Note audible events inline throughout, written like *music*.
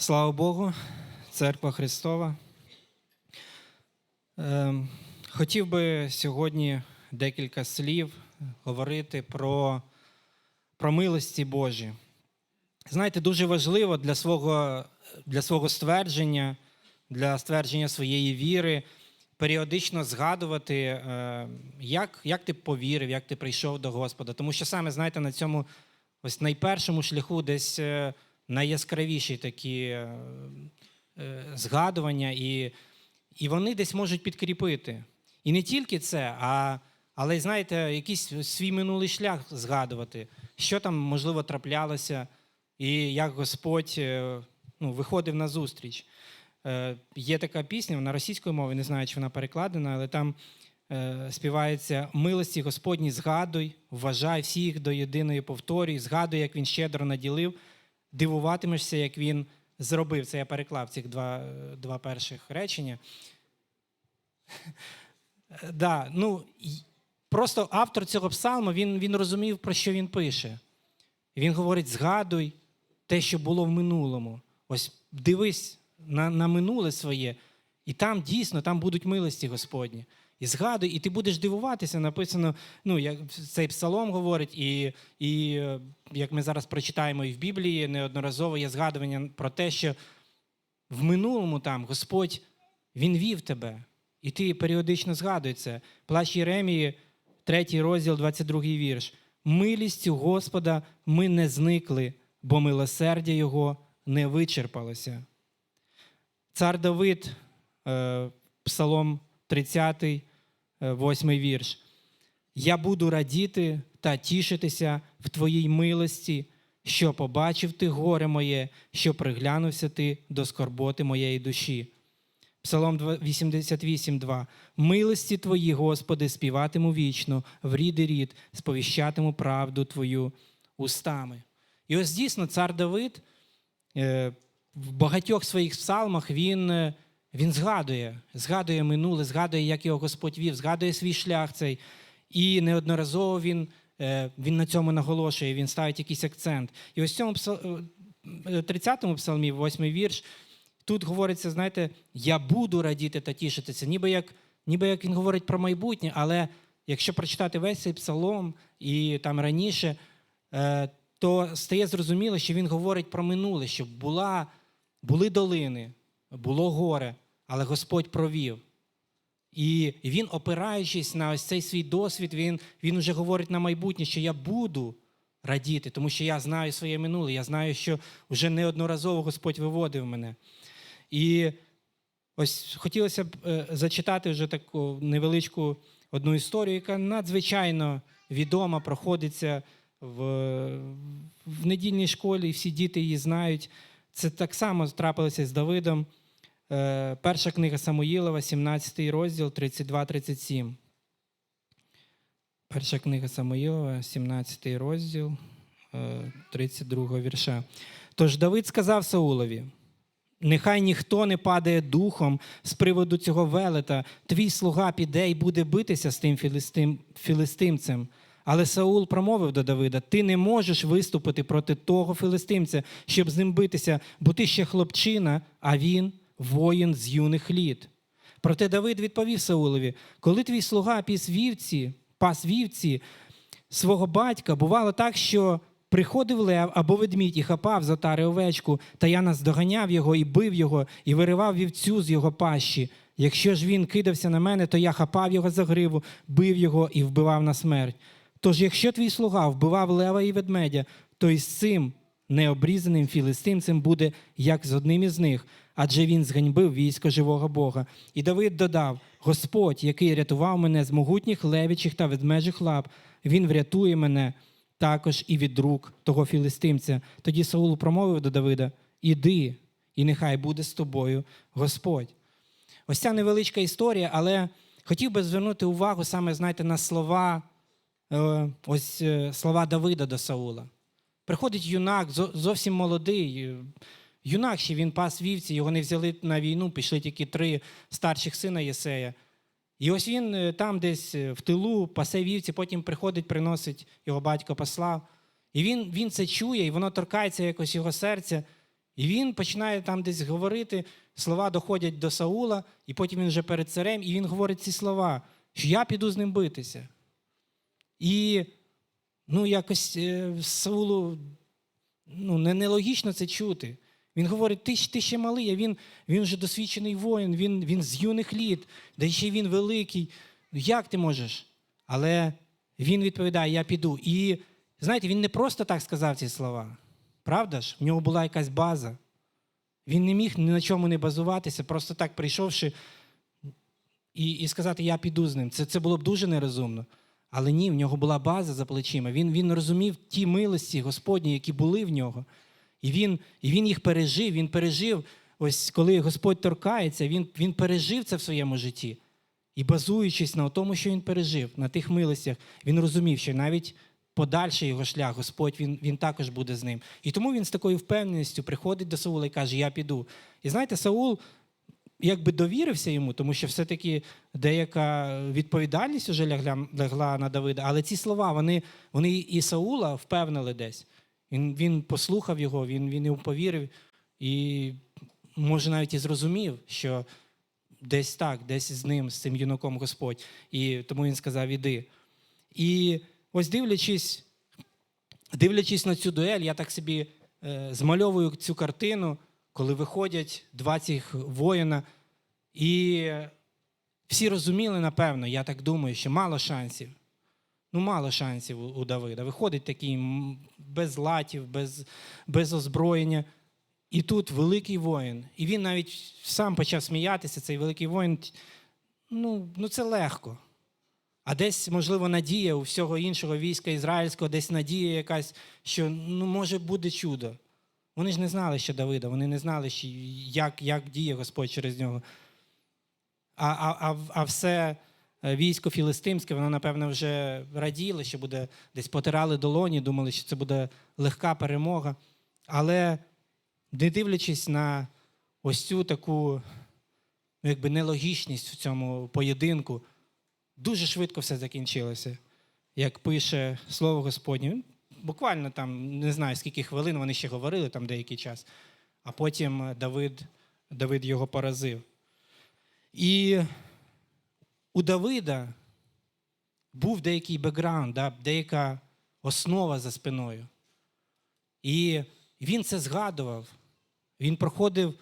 Слава Богу, Церква Христова. Ем, Хотів би сьогодні декілька слів говорити про, про милості Божі. Знаєте, дуже важливо для свого, для свого ствердження, для ствердження своєї віри періодично згадувати, е, як, як ти повірив, як ти прийшов до Господа. Тому що саме, знаєте, на цьому ось найпершому шляху десь е, найяскравіші такі е, е, згадування, і, і вони десь можуть підкріпити. І не тільки це, а, але знаєте, якийсь свій минулий шлях згадувати, що там, можливо, траплялося, і як Господь е, ну, виходив на зустріч. Є така пісня на російської мові, не знаю, чи вона перекладена, але там співається Милості Господні, згадуй, вважай всіх до єдиної повторюй, згадуй, як він щедро наділив, дивуватимешся, як він зробив. Це я переклав цих два, два перших речення. *laughs* Да, ну, просто автор цього псалму він, він розумів, про що він пише. Він говорить: згадуй те, що було в минулому. Ось дивись на, на минуле своє, і там дійсно там будуть милості Господні. І згадуй, і ти будеш дивуватися, написано, ну, як цей псалом говорить, і, і е, як ми зараз прочитаємо і в Біблії, неодноразово є згадування про те, що в минулому там Господь Він вів тебе, і ти періодично згадуй це. Плач Єремії, 3 розділ, 22 вірш. Милістю Господа ми не зникли, бо милосердя Його не вичерпалося. Цар Давид, е, Псалом 30, е, 8 вірш. Я буду радіти та тішитися в Твоїй милості, що побачив ти горе моє, що приглянувся ти до скорботи моєї душі. Псалом 88,2. Милості Твої, Господи, співатиму вічно, в рід і рід, сповіщатиму правду Твою устами. І ось дійсно цар Давид е, в багатьох своїх псалмах він, е, він згадує, згадує минуле, згадує, як його Господь вів, згадує свій шлях цей. І неодноразово він, е, він на цьому наголошує, він ставить якийсь акцент. І ось в цьому псал- е, 30-му псалмі, 8 вірш, тут говориться, знаєте, я буду радіти та тішитися, ніби як, ніби як він говорить про майбутнє, але якщо прочитати весь цей псалом і там раніше, е, то стає зрозуміло, що він говорить про минуле, що була, були долини, було горе, але Господь провів. І він, опираючись на ось цей свій досвід, він, він вже говорить на майбутнє, що я буду радіти, тому що я знаю своє минуле, я знаю, що вже неодноразово Господь виводив мене. І ось хотілося б е, зачитати вже таку невеличку одну історію, яка надзвичайно відома, проходиться в, в недільній школі, і всі діти її знають. Це так само трапилося з Давидом. Е, Перша книга Самуїлова, 17 розділ, 32-37. Перша книга Самуїлова, 17 розділ, е, 32 вірша. Тож Давид сказав Саулові: Нехай ніхто не падає духом з приводу цього велета. Твій слуга піде і буде битися з тим філистим, філистимцем. Але Саул промовив до Давида: Ти не можеш виступити проти того філистимця, щоб з ним битися, бо ти ще хлопчина, а він воїн з юних літ. Проте Давид відповів Саулові: Коли твій слуга піс вівці, пас вівці свого батька, бувало так, що приходив лев або ведмідь і хапав за тари овечку, та я наздоганяв його і бив його, і виривав вівцю з його пащі. Якщо ж він кидався на мене, то я хапав його за гриву, бив його і вбивав на смерть. Тож, якщо твій слуга вбивав лева і ведмедя, то із цим необрізаним філистимцем буде як з одним із них, адже він зганьбив військо живого Бога. І Давид додав: Господь, який рятував мене з могутніх левічих та ведмежих лап, він врятує мене також і від рук того філистимця. Тоді Саул промовив до Давида: Іди, і нехай буде з тобою Господь. Ось ця невеличка історія, але хотів би звернути увагу саме, знаєте, на слова, е, ось е, слова Давида до Саула. Приходить юнак, зовсім молодий. Юнак ще він пас вівці, його не взяли на війну, пішли тільки три старших сина Єсея. І ось він е, там десь е, в тилу пасе вівці, потім приходить, приносить його батько послав. І він, він це чує, і воно торкається якось його серця. І він починає там десь говорити, слова доходять до Саула, і потім він вже перед царем, і він говорить ці слова, що я піду з ним битися. І ну, якось е, Саулу ну, нелогічно це чути. Він говорить, ти, ти ще малий, а він, він вже досвідчений воїн, він, він з юних літ, да ще він великий. Ну, Як ти можеш? Але він відповідає: Я піду. І знаєте, він не просто так сказав ці слова. Правда ж? В нього була якась база. Він не міг ні на чому не базуватися, просто так прийшовши і, і сказати, я піду з ним. Це, це було б дуже нерозумно. Але ні, в нього була база за плечима. Він, він розумів ті милості Господні, які були в нього. І він, і він їх пережив. Він пережив, ось коли Господь торкається, він, він пережив це в своєму житті. І базуючись на тому, що він пережив, на тих милостях, він розумів, що навіть подальший його шлях, Господь, він, він також буде з ним. І тому він з такою впевненістю приходить до Саула і каже: Я піду. І знаєте, Саул якби довірився йому, тому що все-таки деяка відповідальність лягла, лягла на Давида. Але ці слова, вони, вони і Саула впевнили десь. Він, він послухав його, він, він йому повірив і, може, навіть і зрозумів, що десь так, десь з ним, з цим юнаком Господь. І тому він сказав: іди. І ось дивлячись, дивлячись на цю дуель, я так собі е, змальовую цю картину, коли виходять два цих воїна, і всі розуміли, напевно, я так думаю, що мало шансів. Ну, мало шансів у, Давида. Виходить такий без латів, без, без озброєння. І тут великий воїн. І він навіть сам почав сміятися, цей великий воїн. Ну, ну це легко. А десь, можливо, надія у всього іншого війська ізраїльського, десь надія якась, що ну, може буде чудо. Вони ж не знали, що Давида, вони не знали, що, як, як діє Господь через нього. А, а, а, а все військо філистимське, воно, напевно, вже раділо, що буде десь потирали долоні, думали, що це буде легка перемога. Але не дивлячись на ось цю таку ну, якби нелогічність в цьому поєдинку, дуже швидко все закінчилося. Як пише слово Господнє, буквально там не знаю скільки хвилин вони ще говорили там деякий час, а потім е, Давид, Давид його поразив. І у Давида був деякий бекграунд, да, деяка основа за спиною. І він це згадував. Він проходив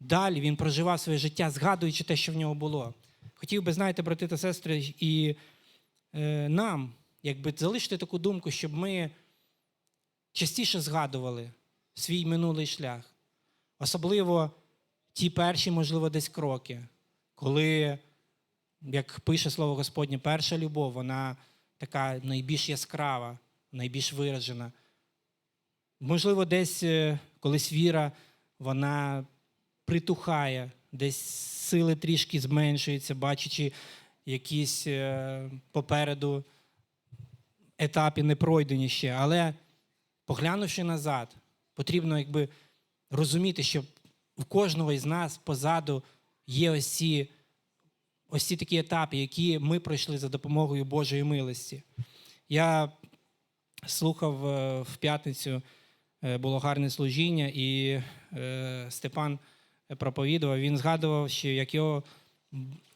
далі, він проживав своє життя, згадуючи те, що в нього було. Хотів би, знаєте, брати та сестри, і е, нам, якби залишити таку думку, щоб ми частіше згадували свій минулий шлях. Особливо ті перші, можливо, десь кроки, коли, як пише слово Господнє, перша любов, вона така найбільш яскрава, найбільш виражена. Можливо, десь е, колись віра, вона притухає, десь сили трішки зменшуються, бачачи якісь е, попереду етапи не пройдені ще. Але поглянувши назад, потрібно якби розуміти, що в кожного із нас позаду є ось ці, ось ці такі етапи, які ми пройшли за допомогою Божої милості. Я слухав е, в п'ятницю, е, було гарне служіння, і е, Степан проповідував, він згадував, що як його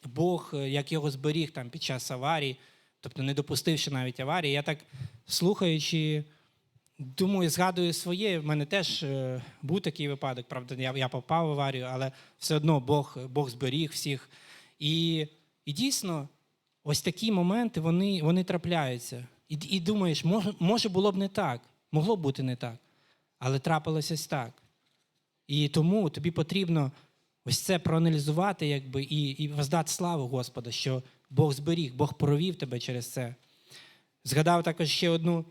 Бог, як його зберіг там під час аварії, тобто не допустивши навіть аварії. Я так слухаючи, думаю, згадую своє. В мене теж був такий випадок. Правда, я, я попав в аварію, але все одно Бог, Бог зберіг всіх. І, і дійсно, ось такі моменти вони, вони трапляються. І, і думаєш, може, може було б не так, могло б бути не так, але трапилось ось так. І тому тобі потрібно ось це проаналізувати, якби, і, і воздати славу Господа, що Бог зберіг, Бог провів тебе через це. Згадав також ще одну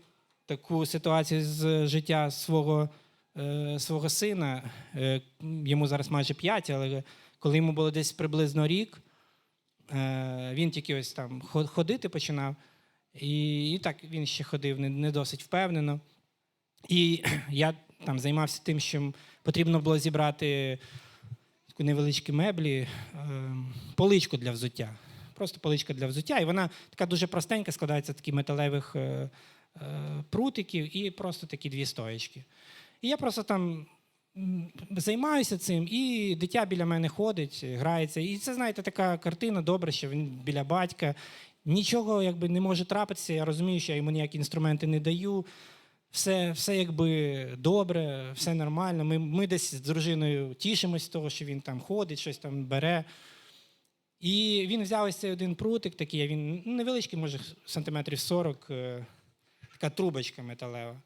таку ситуацію з життя свого, е, свого сина. Е, йому зараз майже 5, але коли йому було десь приблизно рік, він тільки ось там ходити починав. І, і так він ще ходив не, не досить впевнено. І *clears throat* я там займався тим, що потрібно було зібрати таку невеличкі меблі, е, поличку для взуття. Просто поличка для взуття. І вона така дуже простенька, складається з металевих е, е, прутиків і просто такі дві стоєчки. І я просто там займаюся цим, і дитя біля мене ходить, грається. І це, знаєте, така картина, добре, що він біля батька. Нічого якби не може трапитися. Я розумію, що я йому ніякі інструменти не даю. Все, все якби добре, все нормально. Ми, ми десь з дружиною тішимось з того, що він там ходить, щось там бере. І він взяв ось цей один прутик, такий, він невеличкий, може, сантиметрів 40, е, така трубочка металева.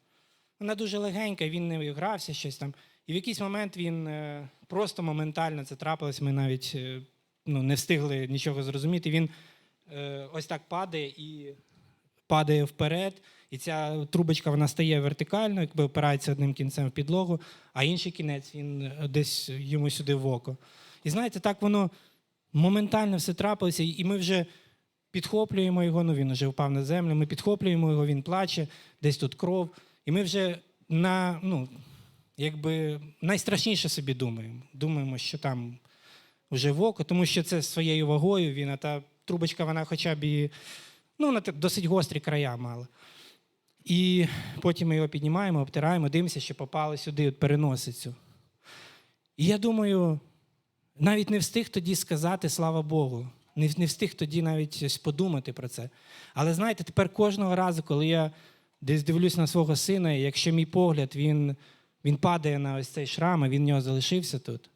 Вона дуже легенька, він не грався щось там. І в якийсь момент він е, просто моментально це трапилось. Ми навіть е, ну, не встигли нічого зрозуміти. Він е, ось так падає і падає вперед. І ця трубочка вона стає вертикально, якби опирається одним кінцем в підлогу, а інший кінець він десь йому сюди в око. І знаєте, так воно моментально все трапилося, і ми вже підхоплюємо його. Ну він вже впав на землю. Ми підхоплюємо його, він плаче, десь тут кров. І ми вже на ну, якби найстрашніше собі думаємо. Думаємо, що там вже в око, тому що це своєю вагою він, а та трубочка, вона хоча б і ну, так досить гострі края мала. І потім ми його піднімаємо, обтираємо, дивимося, що попали сюди, от переносицю. І я думаю, навіть не встиг тоді сказати слава Богу. Не, встиг тоді навіть подумати про це. Але знаєте, тепер кожного разу, коли я десь дивлюсь на свого сина, якщо мій погляд він, він падає на ось цей шрам, а він в нього залишився тут.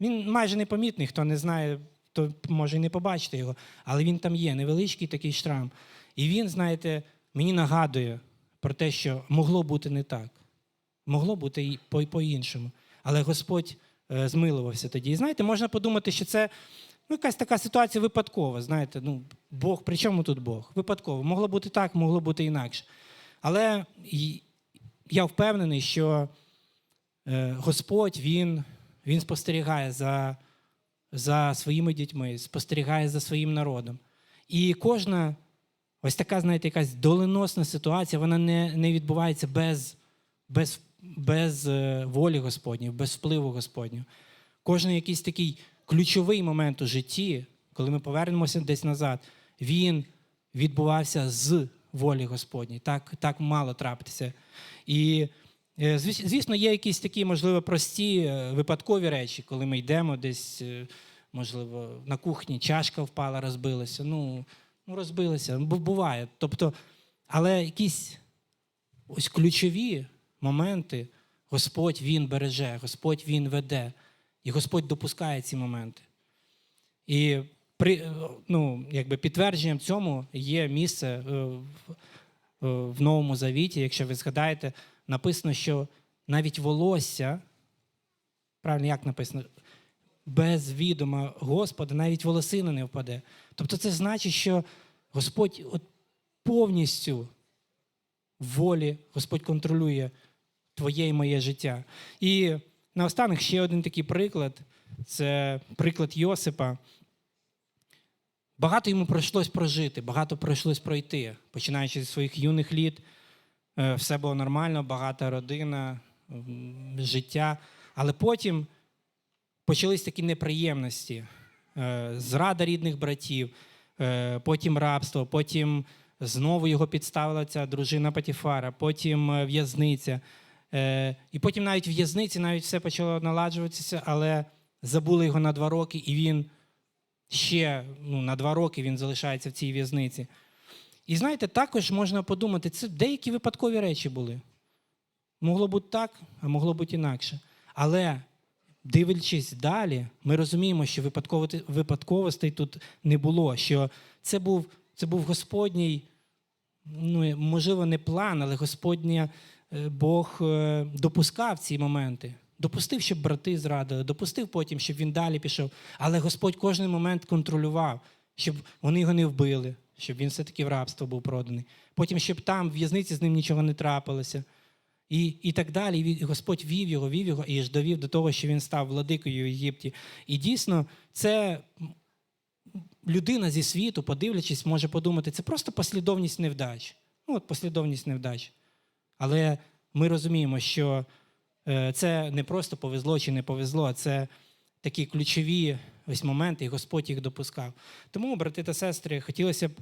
Він майже непомітний, хто не знає, то може і не побачити його, але він там є, невеличкий такий шрам. І він, знаєте, мені нагадує про те, що могло бути не так. Могло бути і по- по-іншому. Але Господь е, змилувався тоді. І знаєте, можна подумати, що це ну, якась така ситуація випадкова. Знаєте, ну, Бог, при чому тут Бог? Випадково. Могло бути так, могло бути інакше. Але я впевнений, що Господь він, він спостерігає за, за своїми дітьми, спостерігає за своїм народом. І кожна ось така, знаєте, якась доленосна ситуація, вона не, не відбувається без, без, без е, волі Господньої, без впливу Господнього. Кожен якийсь такий ключовий момент у житті, коли ми повернемося десь назад, він відбувався з волі Господньої. Так, так мало трапитися. І, е, звісно, є якісь такі, можливо, прості е, випадкові речі, коли ми йдемо десь, е, можливо, на кухні чашка впала, розбилася. Ну, ну розбилася, буває. Тобто, але якісь ось ключові моменти Господь Він береже, Господь Він веде, і Господь допускає ці моменти. І при, е, ну, якби підтвердженням цьому є місце е, е, в Новому Завіті, якщо ви згадаєте, написано, що навіть волосся, правильно, як написано, без відома Господа навіть волосина не впаде. Тобто це значить, що Господь от повністю волі, Господь контролює твоє і моє життя. І наостанок ще один такий приклад це приклад Йосипа. Багато йому прийшлось прожити, багато прийшлось пройти, починаючи зі своїх юних літ. Е, Все було нормально, багата родина, життя. Але потім почались такі неприємності. Е, Зрада рідних братів, е, потім рабство, потім знову його підставила ця дружина Патіфара, потім в'язниця. І потім навіть в'язниці навіть все почало наладжуватися, але забули його на два роки, і він ще ну, на два роки він залишається в цій в'язниці. І знаєте, також можна подумати, це деякі випадкові речі були. Могло бути так, а могло бути інакше. Але дивлячись далі, ми розуміємо, що випадковостей тут не було. Що це був, це був Господній, ну, можливо, не план, але Господня е, Бог е, допускав ці моменти. Допустив, щоб брати зрадили, допустив потім, щоб він далі пішов. Але Господь кожен момент контролював, щоб вони його не вбили, щоб він все-таки в рабство був проданий. Потім, щоб там в в'язниці з ним нічого не трапилося. І, і так далі. І Господь вів його, вів його і ж довів до того, що він став владикою в Єгипті. І дійсно, це людина зі світу, подивлячись, може подумати, це просто послідовність невдач. Ну, от послідовність невдач. Але ми розуміємо, що е, це не просто повезло чи не повезло, а це такі ключові ось моменти, і Господь їх допускав. Тому, брати та сестри, хотілося б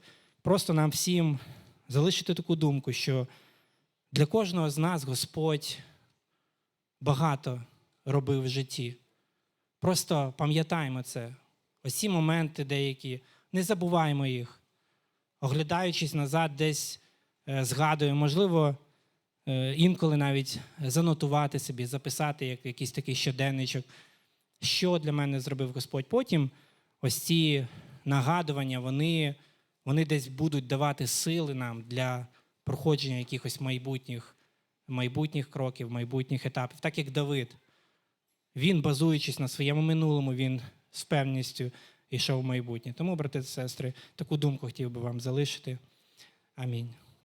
просто нам всім залишити таку думку, що для кожного з нас Господь багато робив в житті. Просто пам'ятаємо це. Ось ці моменти деякі, не забуваємо їх. Оглядаючись назад, десь е, згадуємо, можливо, е, інколи навіть занотувати собі, записати як якийсь такий щоденничок, що для мене зробив Господь. Потім ось ці нагадування, вони, вони десь будуть давати сили нам для проходження якихось майбутніх, майбутніх кроків, майбутніх етапів, так як Давид. Він, базуючись на своєму минулому, він з певністю йшов в майбутнє. Тому, брати та сестри, таку думку хотів би вам залишити. Амінь.